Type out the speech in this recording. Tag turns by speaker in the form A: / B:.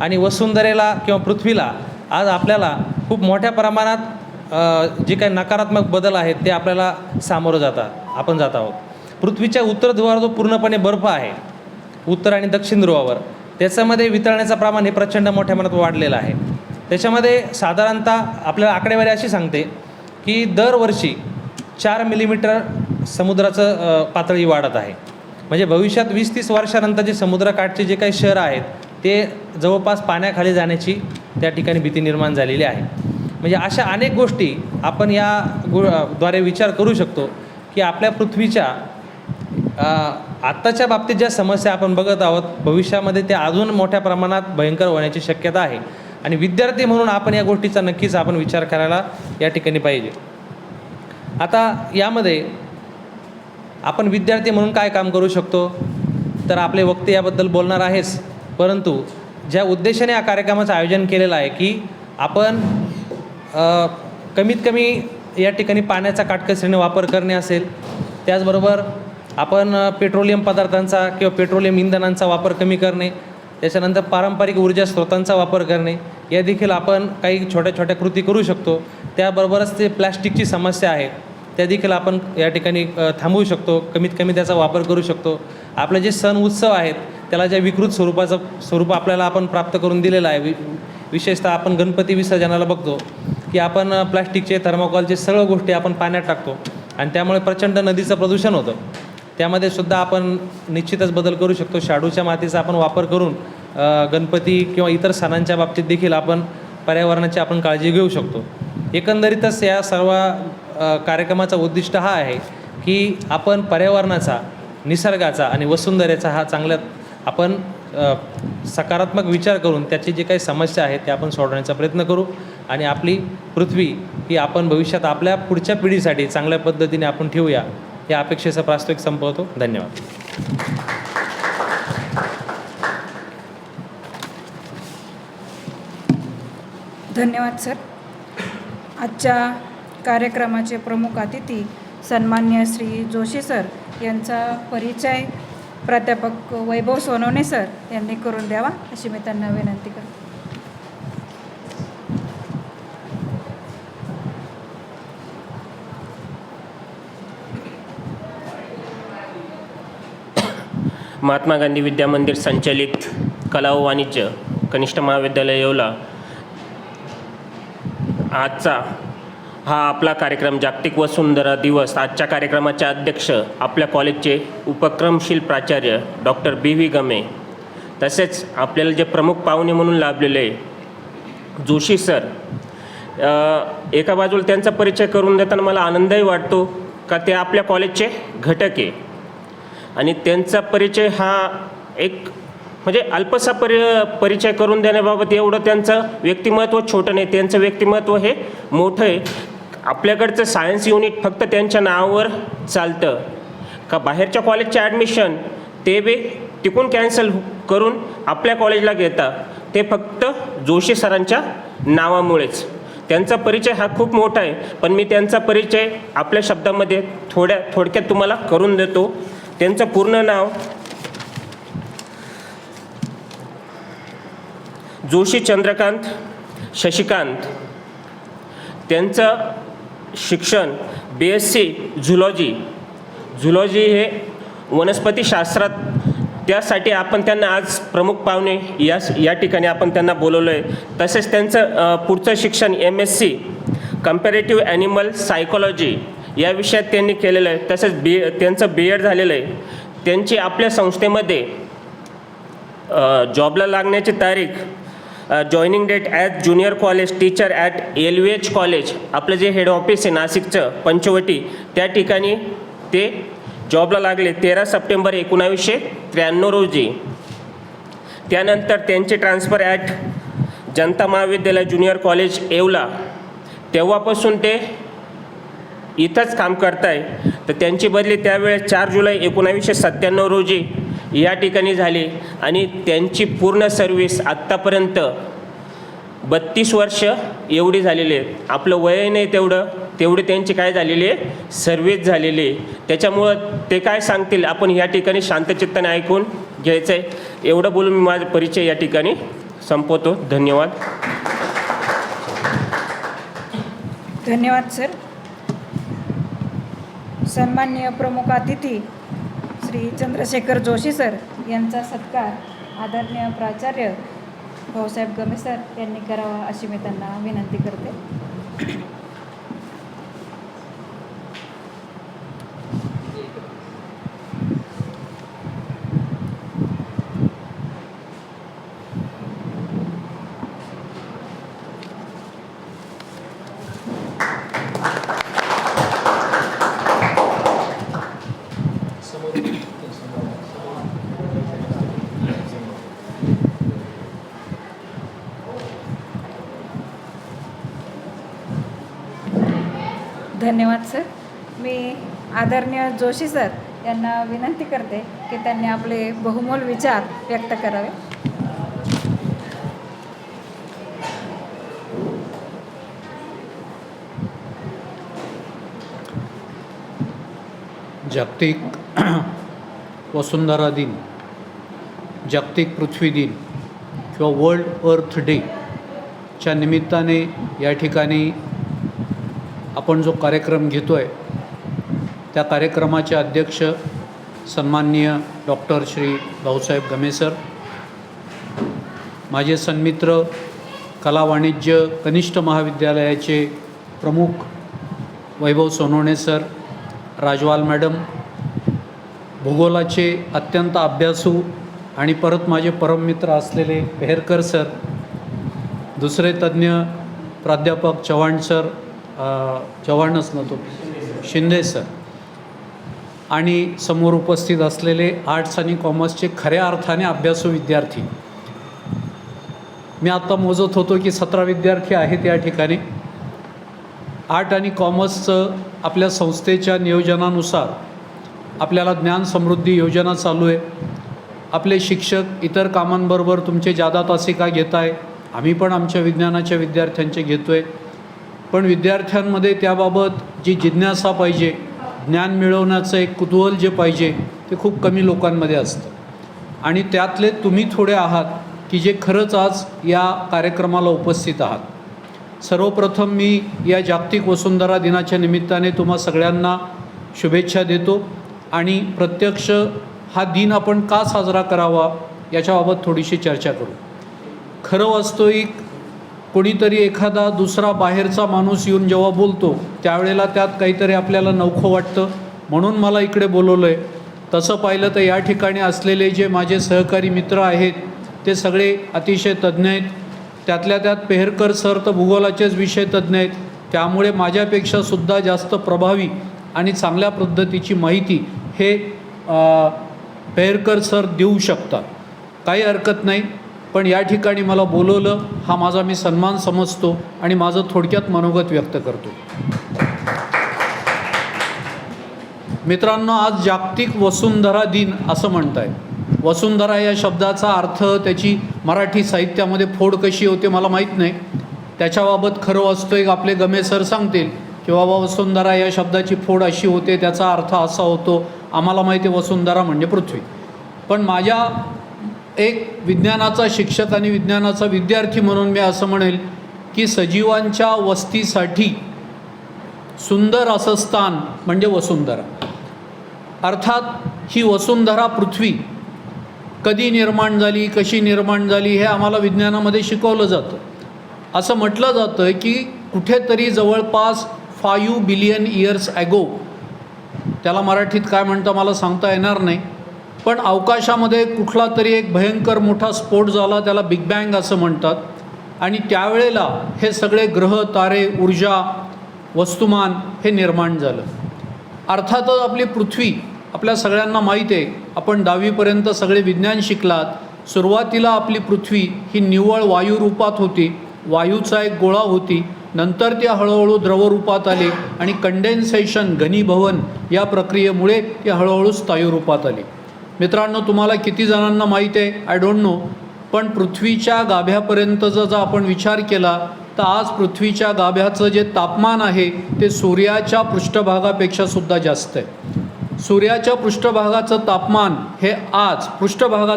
A: आणि वसुंधरेला किंवा पृथ्वीला आज आपल्याला खूप मोठ्या प्रमाणात जे काही नकारात्मक बदल आहेत ते आपल्याला सामोरं जातात आपण जात आहोत. पृथ्वीच्या उत्तर ध्रुवावर जो पूर्णपणे बर्फ आहे उत्तर आणि दक्षिण ध्रुवावर त्याच्यामध्ये वितळण्याचं प्रमाण हे प्रचंड मोठ्या प्रमाणात वाढलेलं आहे. त्याच्यामध्ये साधारणतः आपल्याला आकडेवारी अशी सांगते की दरवर्षी चार मिलीमीटर समुद्राचं पातळी वाढत आहे. म्हणजे भविष्यात वीस तीस वर्षानंतर जे समुद्रकाठचे जे काही शहर आहेत ते जवळपास पाण्याखाली जाण्याची त्या ठिकाणी भीती निर्माण झालेली आहे. म्हणजे अशा अनेक गोष्टी आपण या गो द्वारे विचार करू शकतो की आपल्या पृथ्वीच्या आत्ताच्या बाबतीत ज्या समस्या आपण बघत आहोत भविष्यामध्ये त्या अजून मोठ्या प्रमाणात भयंकर होण्याची शक्यता आहे. आणि विद्यार्थी म्हणून आपण या गोष्टीचा नक्कीच आपण विचार करायला या ठिकाणी पाहिजे. आता यामध्ये आपण विद्यार्थी म्हणून काय काम करू शकतो? तर आपले वक्ते याबद्दल बोलणार आहेच परंतु ज्या उद्देशाने या कार्यक्रमाचं आयोजन केलेलं आहे की आपण कमीत कमी या ठिकाणी पाण्याचा काटकसरीने वापर करणे असेल त्याचबरोबर आपण पेट्रोलियम पदार्थांचा किंवा पेट्रोलियम इंधनांचा वापर कमी करणे त्याच्यानंतर पारंपरिक ऊर्जा स्रोतांचा वापर करणे या देखील आपण काही छोट्या छोट्या कृती करू शकतो. त्याबरोबरच ते प्लॅस्टिकची समस्या आहे त्या देखील आपण या ठिकाणी थांबवू शकतो कमीत कमी त्याचा वापर करू शकतो. आपले जे सण उत्सव आहेत त्याला ज्या विकृत स्वरूपाचं स्वरूप आपल्याला आपण प्राप्त करून दिलेलं आहे वि विशेषतः आपण गणपती विसर्जनाला बघतो की आपण प्लॅस्टिकचे थर्माकॉलचे सगळं गोष्टी आपण पाण्यात टाकतो आणि त्यामुळे प्रचंड नदीचं प्रदूषण होतं. त्यामध्ये सुद्धा आपण निश्चितच बदल करू शकतो. शाडूच्या मातीचा आपण वापर करून गणपती किंवा इतर सणांच्या बाबतीत देखील आपण पर्यावरणाची आपण काळजी घेऊ शकतो. एकंदरीतच या सर्व कार्यक्रमाचा उद्दिष्ट हा आहे की आपण पर्यावरणाचा निसर्गाचा आणि वसुंधरेचा हा चांगल्या आपण सकारात्मक विचार करून त्याची जी काही समस्या आहे त्या आपण सोडवण्याचा प्रयत्न करू. आणि आपली पृथ्वी ही आपण भविष्यात आपल्या पुढच्या पिढीसाठी चांगल्या पद्धतीने आपण ठेवूया. या अपेक्षेचा प्रास्ताविक संपवतो. धन्यवाद.
B: धन्यवाद सर. आजच्या कार्यक्रमाचे प्रमुख अतिथी सन्मान्य श्री जोशी सर यांचा परिचय प्राध्यापक वैभव सोनवणे सर यांनी करून द्यावा अशी मी त्यांना विनंती करते.
C: महात्मा गांधी विद्या मंदिर संचलित कला व वाणिज्य कनिष्ठ महाविद्यालय येवला. आजचा हा आपला कार्यक्रम जागतिक वसुंधरा दिवस. आजच्या कार्यक्रमाचे अध्यक्ष आपल्या कॉलेजचे उपक्रमशील प्राचार्य डॉक्टर बी व्ही गमे. तसेच आपल्याला जे प्रमुख पाहुणे म्हणून लाभलेले जोशी सर एका बाजूला त्यांचा परिचय करून देताना मला आनंदही वाटतो का ते आपल्या कॉलेजचे घटक आहे. आणि त्यांचा परिचय हा एक म्हणजे अल्पसा परि परिचय करून देण्याबाबत एवढं त्यांचं व्यक्तिमत्व छोटं नाही त्यांचं व्यक्तिमत्व हे मोठं आहे. आपल्याकडचं सायन्स युनिट फक्त त्यांच्या नावावर चालतं. का बाहेरच्या कॉलेजचे ॲडमिशन ते बी टिकून कॅन्सल करून आपल्या कॉलेजला घेता. ते फक्त जोशी सरांच्या नावामुळेच. त्यांचा परिचय हा खूप मोठा आहे. पण मी त्यांचा परिचय आपल्या शब्दामध्ये थोड्या थोडक्यात तुम्हाला करून देतो. त्यांचं पूर्ण नाव जोशी चंद्रकांत शशिकांत. त्यांचं शिक्षण B S C zoology zoology हे वनस्पतीशास्त्रात त्यासाठी आपण त्यांना आज प्रमुख पाहुणे या या ठिकाणी आपण त्यांना बोलवलं आहे तसेच त्यांचं पुढचं शिक्षण M S C comparative animal psychology या विषयात त्यांनी केलेलं आहे तसेच बी त्यांचं बी एड झालेलं आहे त्यांची आपल्या संस्थेमध्ये जॉबला लागण्याची तारीख joining date at junior college teacher at L V H college आपलं जे हेड ऑफिस आहे नाशिकचं पंचवटी त्या ठिकाणी ते जॉबला लागले तेरा सप्टेंबर एकोणावीसशे त्र्याण्णव रोजी. त्यानंतर त्यांचे ट्रान्सफर ॲट जनता महाविद्यालय ज्युनियर कॉलेज येवला. तेव्हापासून ते इथंच काम करताय. तर त्यांची बदली त्यावेळेस चार जुलै एकोणावीसशे सत्त्याण्णव रोजी. या ठिकाणी झाली. आणि त्यांची पूर्ण सर्विस आत्तापर्यंत बत्तीस वर्ष एवढी झालेली आहे आपलं वय नाही तेवढं तेवढी त्यांची काय झालेली आहे? सर्व्हिस झालेली आहे. त्याच्यामुळं ते काय सांगतील? आपण या ठिकाणी शांतचित्ताने ऐकून घ्यायचं आहे एवढं बोलून मी माझा परिचय या ठिकाणी संपवतो. धन्यवाद.
B: धन्यवाद सर सन्मान्य प्रमुख अतिथी श्री चंद्रशेखर जोशी सर यांचा सत्कार आदरणीय प्राचार्य भाऊसाहेब गमे सर यांनी करावा अशी मी त्यांना विनंती करते धन्यवाद सर मी आदरणीय जोशी सर यांना विनंती करते की त्यांनी आपले बहुमोल विचार व्यक्त करावे.
D: जागतिक वसुंधरा दिन जागतिक पृथ्वी दिन किंवा वर्ल्ड अर्थ डे च्या निमित्ताने या ठिकाणी आपण जो कार्यक्रम घेतो आहे त्या कार्यक्रमाचे अध्यक्ष सन्माननीय डॉक्टर श्री भाऊसाहेब गमे सर माझे सन्मित्र कला वाणिज्य कनिष्ठ महाविद्यालयाचे प्रमुख वैभव सोनवणे सर राजवाल मॅडम भूगोलाचे अत्यंत अभ्यासू आणि परत माझे परममित्र असलेले पेहरकर सर दुसरे तज्ज्ञ प्राध्यापक चव्हाण सर अ, चव्हाणच नव्हतो शिंदे सर. आणि समोर उपस्थित असलेले आर्ट्स आणि कॉमर्सचे खऱ्या अर्थाने अभ्यासू विद्यार्थी. मी आत्ता मोजत होतो की सतरा विद्यार्थी आहेत या ठिकाणी. आर्ट आणि कॉमर्सचं आपल्या संस्थेच्या नियोजनानुसार आपल्याला ज्ञान समृद्धी योजना चालू आहे. आपले शिक्षक इतर कामांबरोबर तुमचे जादा तासिका घेत आहे आम्ही पण आमच्या विज्ञानाच्या विद्यार्थ्यांचे घेतो आहे पण विद्यार्थ्यांमध्ये त्याबाबत जी जिज्ञासा पाहिजे ज्ञान मिळवण्याचं एक कुतूहल जे पाहिजे ते खूप कमी लोकांमध्ये असतं. आणि त्यातले तुम्ही थोडे आहात की जे खरंच आज या कार्यक्रमाला उपस्थित आहात. सर्वप्रथम मी या जागतिक वसुंधरा दिनाच्या निमित्ताने तुम्हा सगळ्यांना शुभेच्छा देतो आणि प्रत्यक्ष हा दिन आपण का साजरा करावा याच्याबाबत थोडीशी चर्चा करू. खरं वास्तविक कोणीतरी एखादा दुसरा बाहेरचा माणूस येऊन जेव्हा बोलतो त्यावेळेला त्यात काहीतरी आपल्याला नौखं वाटतं. म्हणून मला इकडे बोलवलं आहे तसं पाहिलं तर या ठिकाणी असलेले जे माझे सहकारी मित्र आहेत ते सगळे अतिशय तज्ज्ञ आहेत. त्यातल्या त्यात पेहरकर सर तर भूगोलाचेच विषय तज्ज्ञ आहेत. त्यामुळे माझ्यापेक्षा सुद्धा जास्त प्रभावी आणि चांगल्या पद्धतीची माहिती हे पेहरकर सर देऊ शकतात. काही हरकत नाही. पण या ठिकाणी मला बोलवलं हा माझा मी सन्मान समजतो आणि माझं थोडक्यात मनोगत व्यक्त करतो. मित्रांनो आज जागतिक वसुंधरा दिन असं म्हणताय वसुंधरा या शब्दाचा अर्थ त्याची मराठी साहित्यामध्ये फोड कशी होते मला माहीत नाही. त्याच्याबाबत खरं वास्तविक आपले गमे सर सांगतील की बाबा वसुंधरा या शब्दाची फोड अशी होते त्याचा अर्थ असा होतो आम्हाला माहिती आहे वसुंधरा म्हणजे पृथ्वी. पण माझ्या एक विज्ञानाचा शिक्षक आणि विज्ञानाचा विद्यार्थी म्हणून मी असं म्हणेल की सजीवांच्या वस्तीसाठी सुंदर असं स्थान म्हणजे वसुंधरा. अर्थात ही वसुंधरा पृथ्वी कधी निर्माण झाली कशी निर्माण झाली हे आम्हाला विज्ञानामध्ये शिकवलं जातं. असं म्हटलं जातं की कुठेतरी जवळपास फायू बिलियन इयर्स ॲगो त्याला मराठीत काय म्हणतं मला सांगता येणार नाही. पण अवकाशामध्ये कुठला तरी एक भयंकर मोठा स्फोट झाला त्याला बिग बँग असं म्हणतात. आणि त्यावेळेला हे सगळे ग्रह तारे ऊर्जा वस्तुमान हे निर्माण झालं. अर्थातच आपली पृथ्वी आपल्या सगळ्यांना माहीत आहे आपण दहावीपर्यंत सगळे विज्ञान शिकलात. सुरुवातीला आपली पृथ्वी ही निव्वळ वायुरूपात होती वायूचा एक गोळा होती. नंतर ती हळूहळू द्रवरूपात आली आणि कंडेन्सेशन घनीभवन या प्रक्रियेमुळे ती हळूहळू स्थायू रूपात आली. मित्रांनो तुम्हाला किती जणांना माहीत आहे? आय डोंट नो पण पृथ्वीच्या गाभ्यापर्यंतचा जर आपण विचार केला तर आज पृथ्वीच्या गाभ्याचं जे तापमान आहे ते सूर्याच्या पृष्ठभागापेक्षा सुद्धा जास्त आहे. सूर्याच्या पृष्ठभागाचं तापमान हे आज पृष्ठभागाचं